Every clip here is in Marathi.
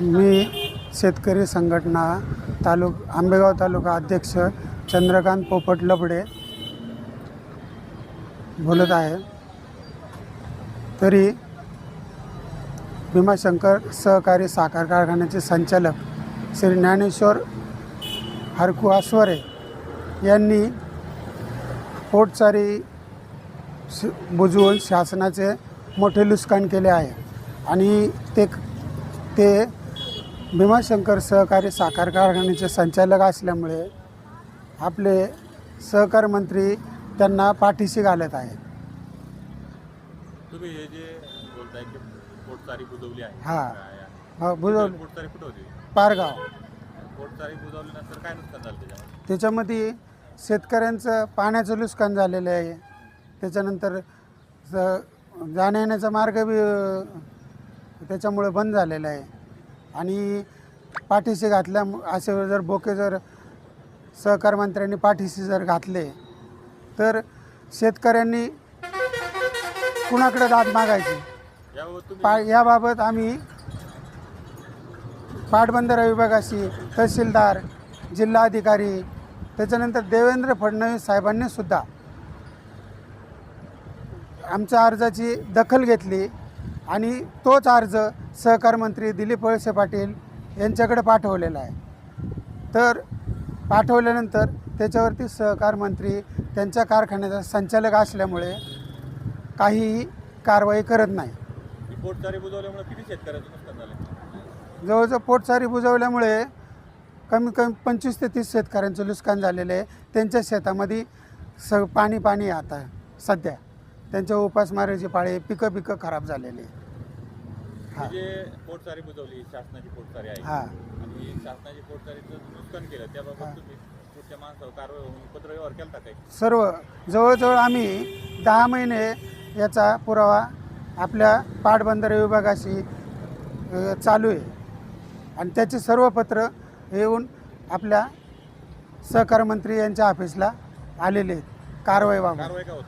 मी शेतकरी संघटना तालुक आंबेगाव तालुका अध्यक्ष चंद्रकांत पोपट लबडे बोलत आहे. तरी भीमाशंकर सहकारी साखर कारखान्याचे संचालक श्री ज्ञानेश्वर हरकू आस्वरे यांनी पोटचारी बुजवून शासनाचे मोठे नुकसान केले आहे आणि ते ते भीमाशंकर सहकारी साखर कारखान्याचे संचालक असल्यामुळे आपले सहकार मंत्री त्यांना पाठीशी घालत आहेत. तुम्ही हे जे बोलताय की पोटचारी बुजवली आहे. हा. बुजव पोटचारी कुठं होती? पारगाव. पोटचारी बुजवल्यानंतर काय नुकसान झालं त्याच्यामध्ये? त्याच्यामध्ये शेतकऱ्यांचं पाण्याचं नुकसान झालेलं आहे. त्याच्यानंतर ज- जाण्या येण्याचा मार्ग बी अ, त्याच्यामुळे बंद झालेला आहे. आणि पाठीशी घातल्या असे जर बोके जर सहकार मंत्र्यांनी पाठीशी जर घातले तर शेतकऱ्यांनी कुणाकडे दाद मागायची? पा याबाबत आम्ही पाटबंधारा विभागाशी तहसीलदार जिल्हाधिकारी त्याच्यानंतर देवेंद्र फडणवीस साहेबांनी सुद्धा आमच्या अर्जाची दखल घेतली. आणि तोच अर्ज सहकार मंत्री दिलीप वळसे पाटील यांच्याकडे पाठवलेला आहे. तर पाठवल्यानंतर त्याच्यावरती सहकार मंत्री त्यांच्या कारखान्याचा संचालक असल्यामुळे काहीही कारवाई करत नाही. पोटचारी बुजवल्यामुळे किती शेतकऱ्याचं नुकसान झालं जवळजवळ पोटसारी बुजवल्यामुळे कमी कमी पंचवीस ते तीस शेतकऱ्यांचं नुकसान झालेलं आहे. त्यांच्या शेतामध्ये स पाणी पाणी आता सध्या. त्यांच्या उपासमारीची पाळी पिकं पिकं खराब झालेली. आहे. हा. जे पोटचारी बुजवली शासनाची पोटचारी आहे. हा. आणि शासनाची पोटचारीचं नुकसान केलं हा. त्याबाबत तुम्ही पुढच्या माणसावर कारवाई होऊन पत्रव्यवहार केला काही? सर्व जवळजवळ आम्ही दहा महिने याचा पुरावा आपल्या पाटबंधारे विभागाशी अ, चालू आहे. आणि त्याचे सर्व पत्र येऊन आपल्या सहकार मंत्री यांच्या ऑफिसला आलेले आहेत. कारवाई बाबत कारवाई का होत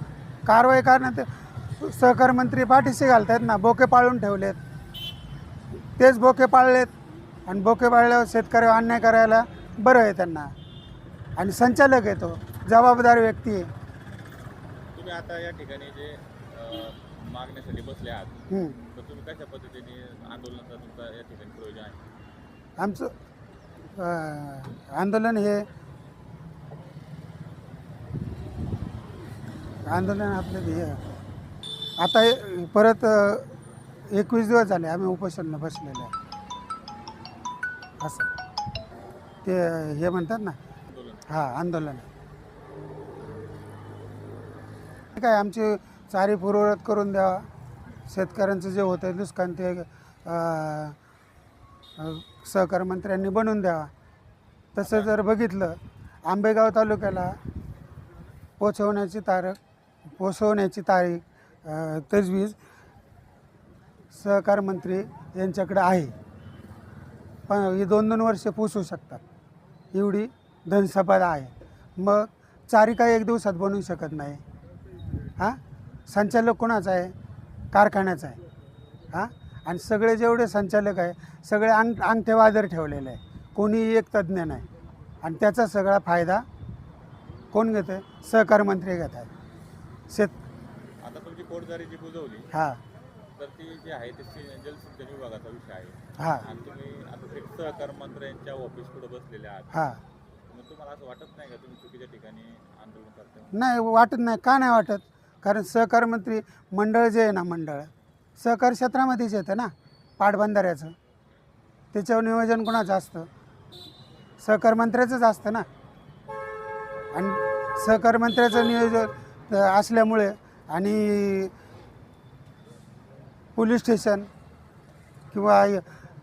कारवाई करण्यात सहकार मंत्री पाठीशी घालतायत ना बोके पाळून ठेवलेत. तेच बोके पाळलेत आणि बोके पाळल्यावर शेतकऱ्यावर अन्याय करायला बरं आहे त्यांना. आणि संचालक आहे तो जबाबदार व्यक्ती आहे. तुम्ही आता या ठिकाणी जे मागण्यासाठी बसले आहात. तर तुम्ही कशा पद्धतीने आंदोलनाचा तुमचा या ठिकाणी प्रयोजन आहे? आमचं आंदोलन हे आंदोलन आपलं हे. आता हे परत एकवीस दिवस झाले आम्ही उपोषण बसलेले आहे. असं. ते हे म्हणतात ना हां आंदोलन. काय आमची चारी पूर्वरत करून द्यावा. शेतकऱ्यांचं जे होतं नुकसान ते अं, अं, सहकार मंत्र्यांनी बनवून द्यावा. तसं जर बघितलं आंबेगाव तालुक्याला पोचवण्याची तारीख पोचवण्याची तारीख तजवीज सहकार मंत्री यांच्याकडे आहे. पण ही दोन दोन वर्ष पोचवू शकतात. एवढी धनसंपदा आहे. मग चारिका एक दिवसात बनवू शकत नाही. हां? संचालक कोणाचा आहे? कारखान्याचा आहे. हां? आणि सगळे जेवढे संचालक आहे सगळे अंग अंगठेवादर ठेवलेले आहे. कोणीही एक तज्ज्ञ नाही. आणि त्याचा सगळा फायदा कोण घेतं सहकार मंत्री घेत आहेत शेत आता तुमची जी बुजवली. हां. तर ती जी आहे ती सि- जलसिंचन विभागाचा विषय आहे. हां. आणि तुम्ही आता ते सहकार मंत्र्यांच्या ऑफिस पुढे बसलेले आहात. हां. मग तुम्हाला असं वाटत नाही का तुम्ही चुकीच्या ठिकाणी आंदोलन करताय? नाही वाटत नाही. का नाही वाटत? कारण सहकार मंत्री मंडळ जे आहे ना मंडळ सहकार क्षेत्रामध्येच येतं ना पाटबंधाऱ्याचं. त्याच्यावर नियोजन कोणाचं असतं? सहकार मंत्र्याचंच असतं ना. आणि सहकार मंत्र्याचं नियोजन असल्यामुळे आणि पोलीस स्टेशन किंवा य-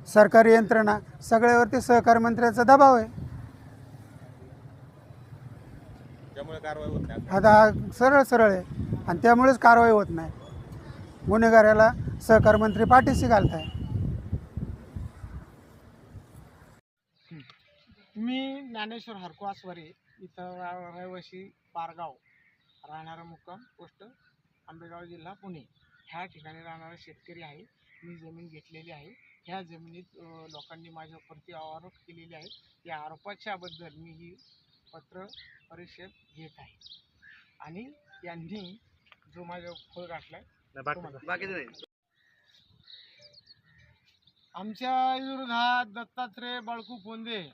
सरकारी यंत्रणा सगळ्यावरती सहकार मंत्र्याचा दबाव आहे. त्यामुळे कारवाई होत नाही. आता हा सरळ सरळ आहे आणि त्यामुळेच कारवाई होत नाही. गुन्हेगाराला सहकार मंत्री पाठीशी घालताय. मी ज्ञानेश्वर हरको आस्वारे इथं रा- रहिवासी पारगाव. राहणारा मुक्काम पोस्ट आंबेगाव जिल्हा पुणे. ह्या ठिकाणी राहणारा शेतकरी आहे. मी जमीन घेतलेली आहे. ह्या जमिनीत लोकांनी माझ्यावरती आरोप केलेले आहेत. या आरोपाच्या बद्दल मी ही पत्र परिषद घेत आहे. आणि यांनी जो माझ्या फळ तो मला- आमच्या विरोधात दत्तात्रय बाळकू पोंदे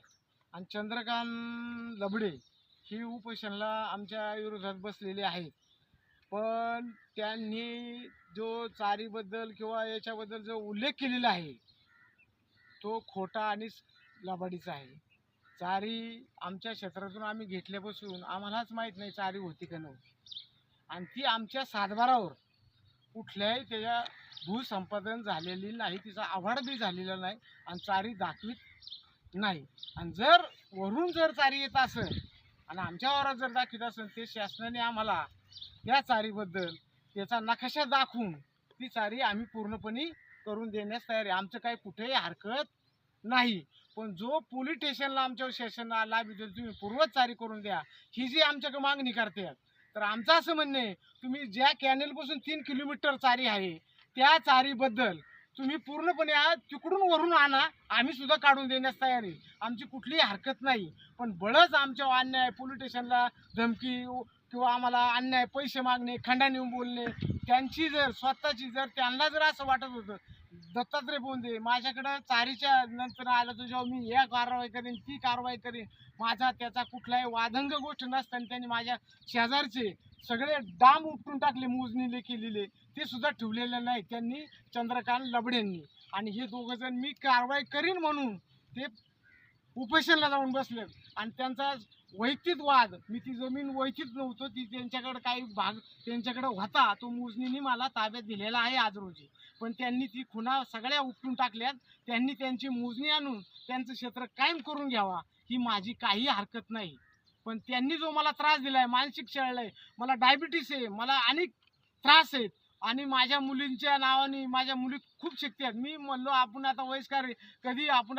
आणि चंद्रकांत लबडे ही उपोषणला आमच्या विरोधात बसलेली आहे पण त्यांनी जो चारीबद्दल किंवा याच्याबद्दल जो उल्लेख केलेला आहे तो खोटा आणि लबाडीचा आहे. चारी आमच्या क्षेत्रातून आम्ही घेतल्यापासून आम्हालाच माहीत नाही चारी होती का नव्हती. आणि ती आमच्या सातबारावर कुठल्याही त्याच्या भूसंपादन झालेली नाही तिचा आभार बी झालेला नाही आणि चारी दाखवीत नाही. आणि जर वरून जर चारी येत असेल आणि आमच्या वरात जर दाखवित असेल ते शासनाने आम्हाला या चारीबद्दल त्याचा नकाशा दाखवून ती चारी आम्ही पूर्णपणे करून देण्यास तयार आहे. आमचं काही कुठेही हरकत नाही. पण जो पोलीस स्टेशनला आमच्यावर शासन आला तुम्ही पूर्वच चारी करून द्या. ही जी आमच्याकडे मागणी करते तर आमचं असं म्हणणं आहे तुम्ही ज्या कॅनेलपासून तीन किलोमीटर चारी आहे त्या चारीबद्दल तुम्ही पूर्णपणे आज तिकडून वरून आणा आम्ही सुद्धा काढून देण्यास तयार आहे. आमची कुठलीही हरकत नाही. पण बळच आमच्या अन्याय पोलीस स्टेशनला धमकी किंवा आम्हाला अन्याय पैसे मागणे खंडाने बोलणे त्यांची जर स्वतःची जर त्यांना जर असं वाटत होतं दत्तात्रय बोंदे माझ्याकडं चारीच्या नंतर आलं तर जेव्हा मी या कारवाई करेन ती कारवाई करेन माझा त्याचा कुठलाही वादंग गोष्ट नसताना त्यांनी माझ्या शेजारचे सगळे डाम उपटून टाकले मोजणीले केलेले ते सुद्धा ठेवलेले नाही. त्यांनी चंद्रकांत लबडेंनी. आणि हे दोघं जण मी कारवाई करीन म्हणून ते उपोषणला जाऊन बसले आणि त्यांचा वैयक्तिक वाद मी ती जमीन वैयक्तिक नव्हतो ती त्यांच्याकडे काही भाग त्यांच्याकडे होता तो मोजणीने मला ताब्यात दिलेला आहे आज रोजी. पण त्यांनी ती खुणा सगळ्या उपटून टाकल्यात. त्यांनी त्यांची मोजणी आणून त्यांचं क्षेत्र कायम करून घ्यावा ही माझी काही हरकत नाही. पण त्यांनी जो मला त्रास दिला आहे मानसिक छळलाय मला डायबिटीस आहे मला अनेक त्रास आहेत आणि माझ्या मुलींच्या नावाने माझ्या मुली खूप शिकतात मी म्हणलो आपण आता वयस्कर कधी आपण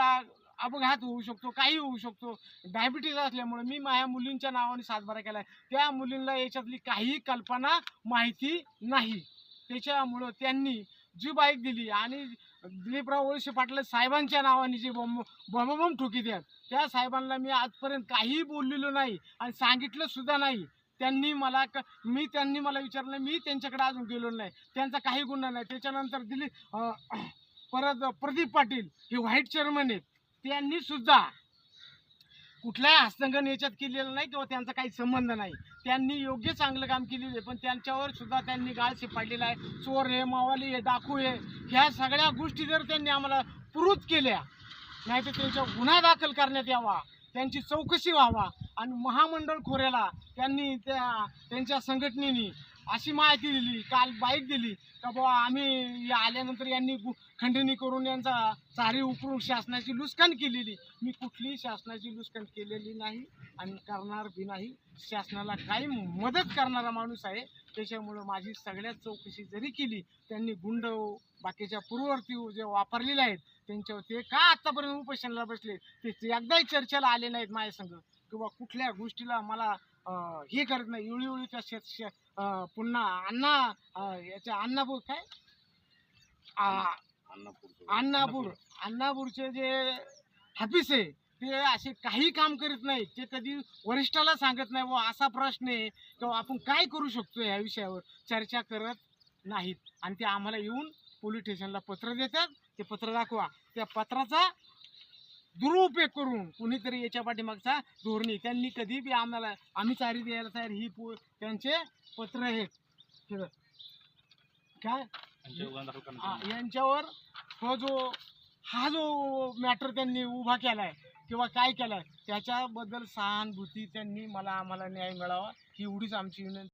अपघात होऊ शकतो काही होऊ शकतो. डायबिटीज असल्यामुळे मी माझ्या मुलींच्या नावाने सातबारा केला त्या मुलींना याच्यातली काही कल्पना माहिती नाही. त्याच्यामुळं त्यांनी जी बाईक दिली आणि दिलीपराव वळसे पाटील साहेबांच्या नावाने जे बॉम्ब बॉम्बबॉम्ब ठोकी द्या त्या साहेबांना मी आजपर्यंत काही बोललेलो नाही आणि सांगितलं सुद्धा नाही. त्यांनी मला क मी त्यांनी मला विचारलं मी त्यांच्याकडे अजून गेलो नाही. त्यांचा काही गुन्हा नाही. त्याच्यानंतर दिली परत प्रदीप पाटील हे व्हाईट चेअरमन आहेत. त्यांनी सुद्धा कुठल्याही हस्तंगण याच्यात केलेलं नाही किंवा त्यांचा काही संबंध नाही. त्यांनी योग्य चांगलं काम केलेलं आहे. पण त्यांच्यावर सुद्धा त्यांनी गाळ शिपाडलेला आहे. चोर हे मावाली हे डाकू हे ह्या सगळ्या गोष्टी जर त्यांनी आम्हाला पुरुत केल्या नाही तर त्यांच्यावर गुन्हा दाखल करण्यात यावा. त्यांची चौकशी व्हावा. आणि महामंडळ खोऱ्याला त्यांनी त्या त्यांच्या संघटनेने अशी माहिती दिली काल बाईक दिली का बुवा आम्ही या आल्यानंतर यांनी खंडणी करून यांचा चारी उकरून शासनाची लुस्कान केलेली. मी कुठलीही शासनाची लुस्कान केलेली नाही आणि करणार बी नाही. शासनाला काही मदत करणारा माणूस आहे. त्याच्यामुळं माझी सगळ्यात चौकशी जरी केली त्यांनी गुंड बाकीच्या पूर्ववर्ती जे वापरलेले आहेत त्यांच्यावर ते का आत्तापर्यंत उपोषणाला बसले ते एकदाही चर्चेला आले नाहीत माझ्या संघ किंवा कुठल्या गोष्टीला मला हे करत नाही. इवळी शेत शे- पुन्हा अण्णा याच्या अण्णापूर काय? अण्णापूर. अण्णापूरचे जे हाफिस आहे ते असे काही काम करीत नाहीत. ते कधी वरिष्ठाला सांगत नाही व असा प्रश्न आहे किंवा आपण काय करू शकतो या विषयावर? चर्चा करत नाहीत. आणि ते आम्हाला येऊन पोलीस स्टेशनला पत्र देतात. ते पत्र दाखवा. त्या पत्राचा दुरुपयोग करून कुणीतरी याच्या पाठीमागचा धोरणी. त्यांनी कधी बी आम्हाला आम्ही चारी द्यायला तयार ही पो त्यांचे पत्र आहेत. हे बघ. काय हा, यांच्यावर हा जो हा जो मॅटर त्यांनी उभा केलाय किंवा काय केलाय त्याच्याबद्दल सहानुभूती त्यांनी मला आम्हाला न्याय मिळावा ही एवढीच आमची विनंती.